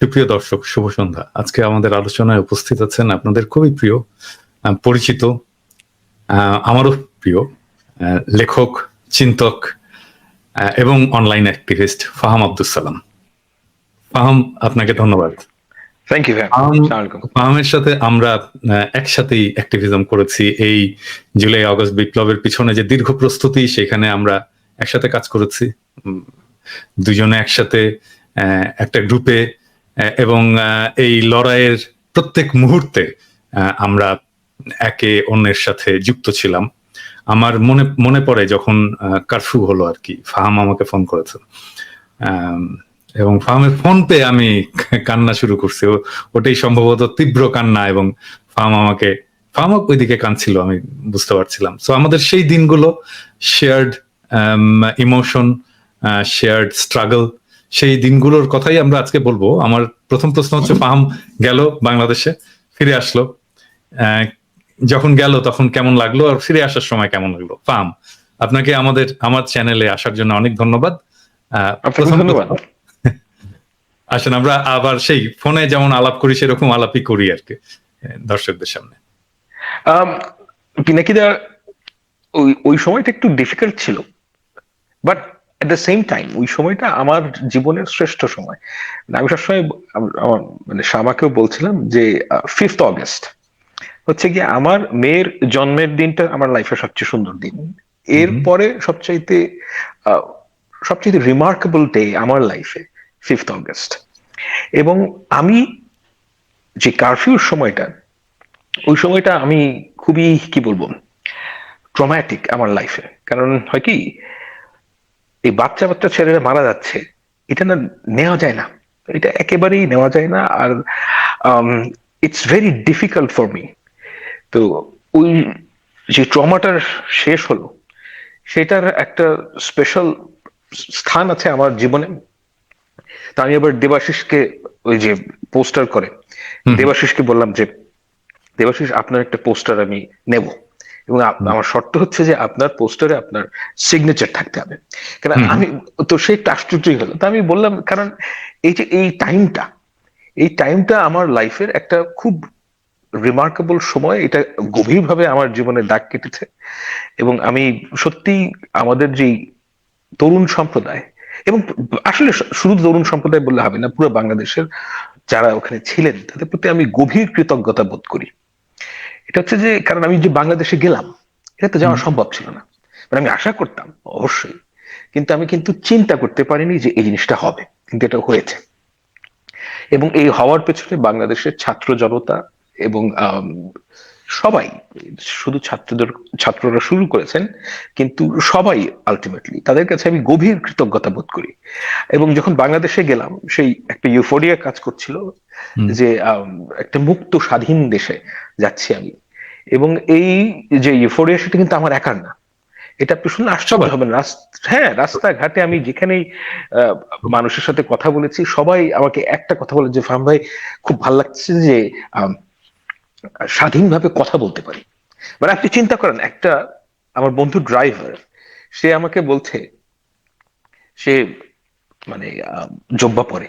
সুপ্রিয় দর্শক শুভ সন্ধ্যা। আজকে আমাদের আলোচনায় উপস্থিত আছেন আপনাদের খুবই প্রিয় পরিচিত আমারও প্রিয় লেখক চিন্তক এবং অনলাইন অ্যাক্টিভিস্ট ফাহাম আব্দুল সালাম। ফাহাম আপনাকে ধন্যবাদ। থ্যাংক ইউ ফাহামের সাথে আমরা একসাথেই অ্যাক্টিভিজম করেছি। এই জুলাই আগস্ট বিপ্লবের পিছনে যে দীর্ঘ প্রস্তুতি সেখানে আমরা একসাথে কাজ করেছি। দুজনে একসাথে আহ, একটা গ্রুপে এবং এই লড়াইয়ের প্রত্যেক মুহূর্তে আমরা একে অন্যের সাথে যুক্ত ছিলাম। আমার মনে মনে পড়ে যখন কারফিউ হলো আর কি, ফাহাম আমাকে ফোন করেছে। এবং ফাহামের ফোন পেয়ে আমি কান্না শুরু করছি। ওটাই সম্ভবত তীব্র কান্না এবং ফাহাম আমাকে ফাহামক ওইদিকে কাঁদছিল, আমি বুঝতে পারছিলাম। সো আমাদের সেই দিনগুলো শেয়ার্ড ইমোশন শেয়ার্ড স্ট্রাগল সেই দিনগুলোর কথাই আমরা আজকে বলব। আমার প্রথম প্রশ্ন হচ্ছে ফাহাম গেল বাংলাদেশে? ফিরে আসলো। যখন গেল তখন কেমন লাগল? আর ফিরে আসার সময় কেমন লাগল? ফাহাম আপনাকে আমাদের আমার চ্যানেলে আসার জন্য অনেক ধন্যবাদ। আসেন আমরা আবার সেই ফোনে যেমন আলাপ করি সেরকম আলাপই করি আর কি দর্শকদের সামনে। পিনাকিদা ওই ওই সময়টা একটু ডিফিকাল্ট ছিল। But at the same time ওই সময়টা আমার জীবনের শ্রেষ্ঠ সময়। মানে আমি সবসময় আমার মানে শামাকেও বলছিলাম যে ফিফথ অগস্ট হচ্ছে গিয়ে আমার মেয়ের জন্মের দিনটা আমার লাইফের সবচেয়ে সুন্দর দিন। এরপরে সবচাইতে সবচাইতে রিমার্কেবল ডে আমার লাইফে ফিফথ অগস্ট এবং আমি যে কারফিউর সময়টা ওই সময়টা আমি খুবই কি বলব ট্রমাটিক আমার লাইফে কারণ হয় কি এই বাচ্চা বাচ্চা ছেলেরা মারা যাচ্ছে এটা না নেওয়া যায় না। এটা একেবারেই নেওয়া যায় না আর it's very difficult for me তো ওই যে ট্রমাটার শেষ হলো সেটার একটা স্পেশাল স্থান আছে আমার জীবনে। তা আমি আবার দেবাশিসকে ওই যে পোস্টার করে দেবাশিসকে বললাম যে দেবাশিস আপনার একটা পোস্টার আমি নেব। এবং আমার শর্ত হচ্ছে যে আপনার পোস্টারে আপনার সিগনেচার থাকতে হবে। কারণ আমি তো সেই একটা আশ্চর্যই হলো। তা আমি বললাম কারণ এই যে এই টাইমটা এই টাইমটা আমার লাইফের একটা খুব রিমার্কেবল সময়। এটা গভীরভাবে আমার জীবনে দাগ কেটেছে। এবং আমি সত্যি আমাদের যে তরুণ সম্প্রদায় এবং আসলে শুধু তরুণ সম্প্রদায় বললে হবে না পুরো বাংলাদেশের যারা ওখানে ছিলেন তাদের প্রতি আমি গভীর কৃতজ্ঞতা বোধ করি। এটা হচ্ছে যে কারণ আমি যে বাংলাদেশে গেলাম এটা তো যাওয়া সম্ভব ছিল না। মানে আমি আশা করতাম অবশ্যই। কিন্তু আমি কিন্তু চিন্তা করতে পারিনি যে এই জিনিসটা হবে কিন্তু এটা হয়েছে। এবং এই হওয়ার পেছনে বাংলাদেশের ছাত্র জনতা এবং সবাই শুধু ছাত্রদের ছাত্ররা শুরু করেছেন কিন্তু সবাই আলটিমেটলি তাদের কাছে আমি গভীর কৃতজ্ঞতা বোধ করি। এবং যখন বাংলাদেশে গেলাম সেই একটা ইউফোরিয়া কাজ করছিল যে একটা মুক্ত স্বাধীন দেশে যাচ্ছি আমি। এবং এই যে ইউফোরিয়া সেটা কিন্তু আমার একার না। এটা আপনি শুনলে আশ্চর্য হবেন। রাস্তা হ্যাঁ রাস্তাঘাটে আমি যেখানেই মানুষের সাথে কথা বলেছি সবাই আমাকে একটা কথা বলে যে ফার্ম ভাই খুব ভালো লাগছে যে স্বাধীনভাবে কথা বলতে পারি। মানে আপনি চিন্তা করেন একটা আমার বন্ধু ড্রাইভার সে আমাকে বলছে সে মানে জব্বা পরে।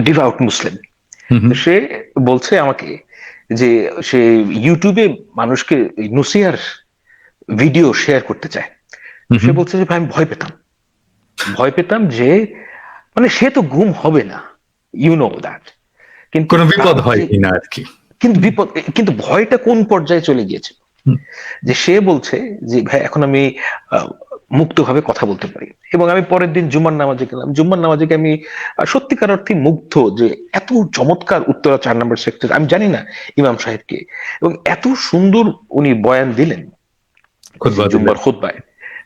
ডিভাউট মুসলিম। সে বলছে আমাকে যে সে ইউটিউবে মানুষকে নুসিয়ার ভিডিও শেয়ার করতে চায়। সে বলছে যে ভাই আমি ভয় পেতাম। ভয় পেতাম যে মানে সে তো ঘুম হবে না। ইউ নো দ্যাট কিন্তু কোনো বিপদ হয় কিনা আর কি। কিন্তু বিপদ কিন্তু ভয়টা কোন পর্যায়ে চলে গিয়েছিল? হুম। যে সে বলছে যে ভাই এখন আমি মুক্তভাবে কথা বলতে পারি। এবং আমি পরের দিন জুম্মার নামাজে গেলাম। জুম্মার নামাজে আমি সত্যিকার অর্থে মুগ্ধ যে এত চমৎকার উত্তরা চার নম্বর সেক্টর আমি জানি না ইমাম সাহেবকে। এবং এত সুন্দর উনি বয়ান দিলেন। জুম্মার খুতবায়।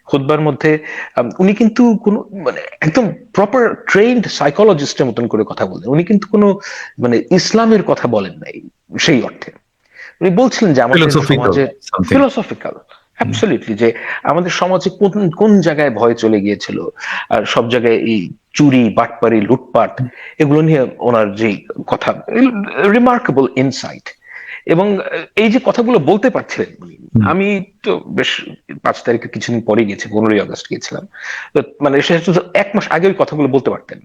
খুতবার মধ্যে উনি কিন্তু কোনো মানে একদম প্রপার ট্রেন্ড সাইকোলজিস্টের মতন করে কথা বললেন। উনি কিন্তু কোনো মানে ইসলামের কথা বলেন নাই সেই অর্থে। উনি বলছিলেন যে আমাদের সমাজে ফিলোসফিক্যাল অ্যাবসলিউটলি যে আমাদের সমাজে কোন কোন জায়গায় ভয় চলে গিয়েছিল আর সব জায়গায় এই চুরি বাটপারি লুটপাট এগুলো নিয়ে ওনার যে কথা রিমার্কেবল ইনসাইট এবং এই যে কথাগুলো বলতে পারছিলেন আমি তো বেশ পাঁচ তারিখে কিছুদিন পরে গেছি পনেরোই আগস্ট গিয়েছিলাম। মানে সে তো এক মাস আগে ওই কথাগুলো বলতে পারতেন।